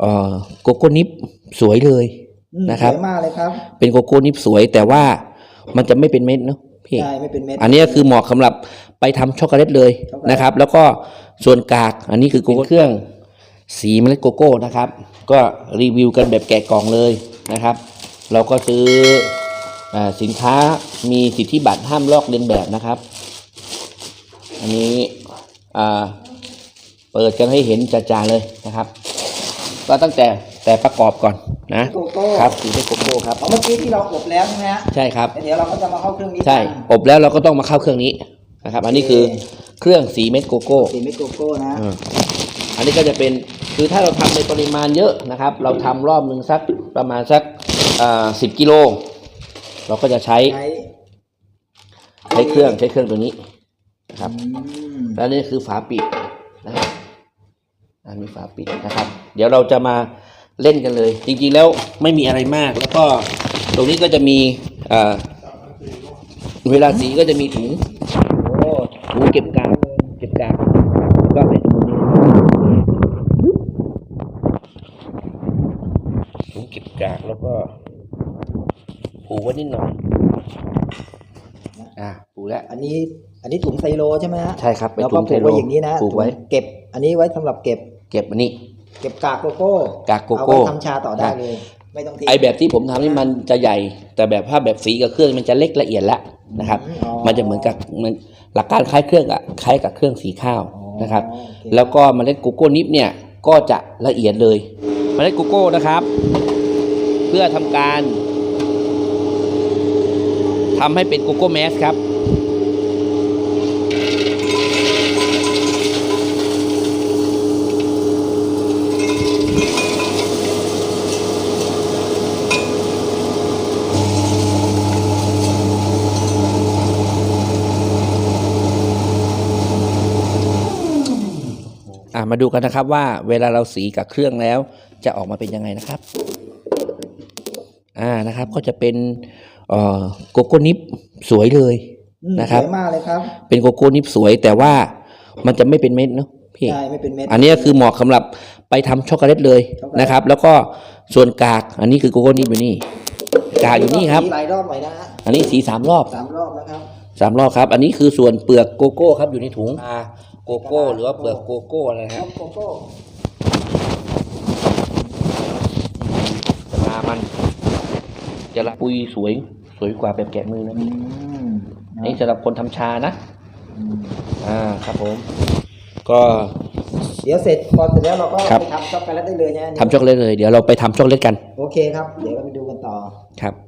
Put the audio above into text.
เอ่อโกโก้นิปสวยเลยอืมนะครับสวยมากเลยครับ เป็นโกโก้นิปสวยแต่ว่ามันจะไม่เป็นเม็ดเนาะพี่ใช่ไม่เป็นเม็ดอันนี้ก็คือเหมาะสำหรับไปทำช็อกโกแลตเลยช็อกโกแลตนะครับ แล้วก็ส่วนกากอันนี้คือโกโก้เครื่อง สีเมล็ดโกโก้นะครับ ก็รีวิวกันแบบแกะกล่องเลยนะครับ เราก็ซื้ออาสินค้ามีสิทธิบัตรห้ามลอกเลียนแบบนะครับ อันนี้อ่าเปิดกันให้เห็นจ่าๆเลยนะครับ ก็ตั้งแต่แต่ประกอบก่อนนะโกโก้ครับสีเม็ดโกโก้ครับเอาเมื่อกี้ที่เราอบแล้วใช่ไหมฮะใช่ครับเดี๋ยวเราก็จะมาเข้าเครื่องนี้ใช่กันอบแล้วเราก็ต้องมาเข้าเครื่องนี้นะครับ อันนี้คือเครื่องสีเม็ดโกโก้สีเม็ดโกโก้นะอ่าอันนี้ก็จะเป็นคือถ้าเราทำในปริมาณเยอะนะครับ เราทำรอบหนึ่งสักประมาณสักสิบกิโลเราก็จะใช้ใช้ใช้เครื่องใช้เครื่องตัวนี้นะครับอืมแล้วนี่คือฝาปิดนะครับ อันนี้ฝาปิดนะครับ เดี๋ยวเราจะมาเล่นกันเลย จริงๆแล้วไม่มีอะไรมาก แล้วก็ตรงนี้ก็จะมีอ่าเวลาสีก็จะมีถุงโอ้ถุงเก็บกากเก็บกากแล้วก็ใส่ถุงนี้ถุงเก็บกากแล้วก็ผูกไว้นิดหน่อยอ่าผูกแล้วอันนี้อันนี้ถุงไซโลใช่ไหมฮะใช่ครับเป็นแล้วถุก็งผูกไซโลไว้อย่างนี้นะผูกไว้ถุงเก็บ อันนี้ไว้สำหรับเก็บ เก็บอันนี้ เก็บกากโกโก้กากโกโก้เอาไว้ทำชาต่อได้เลยไม่ต้องทิ้งไอแบบที่ผมทำนี่มันจะใหญ่ แต่แบบภาพแบบสีกับเครื่องมันจะเล็กละเอียดละนะครับอ๋อมันจะเหมือนกับมันหลักการคล้ายเครื่องอะคล้ายกับเครื่องสีข้าวอ๋อนะครับโอเคแล้วก็เมล็ดโกโก้นิฟเนี่ยก็จะละเอียดเลยเมล็ดโกโก้นะครับ เพื่อทำการทำให้เป็นโกโก้แมสครับ มาดูกันนะครับว่าเวลาเราสีกับเครื่องแล้ว จะออกมาเป็นยังไงนะครับอ่านะครับ ก็จะเป็นเอ่อโกโก้นิปสวยเลยอืมนะครับสวยมากเลยครับ เป็นโกโก้นิปสวยแต่ว่ามันจะไม่เป็นเม็ดเนาะพี่ใช่ไม่เป็นเม็ดอันนี้ก็คือเหมาะสำหรับไปทำช็อกโกแลตเลยช็อกโกแลตนะครับ แล้วก็ส่วนกากอันนี้คือโกโก้นิปอยู่นี่กากอยู่นี่ครับมีหลายรอบหน่อยนะฮะอันนี้สีสามรอบสามรอบนะครับสามรอบครับ อันนี้คือส่วนเปลือกโกโก้ครับอยู่ในถุงอ่า โกโก้หรือว่าเปลือกโกโก้อะไรนะครับโกโก้มามันจะละปุยสวย สวยกว่าแบบแกะมือนะอืพี่มอันนี้สำหรับคนทำชานะ อืมอ่าครับผม ก็ เดี๋ยวเสร็จพอเสร็จแล้วเราก็ครับ ไปทำช็อกโกแลตได้เลยนะอันนี้ทำช็อกโกแลตเลย เดี๋ยวเราไปทำช็อกโกแลตกัน โอเคครับ เดี๋ยวเราไปดูกันต่อ ครับ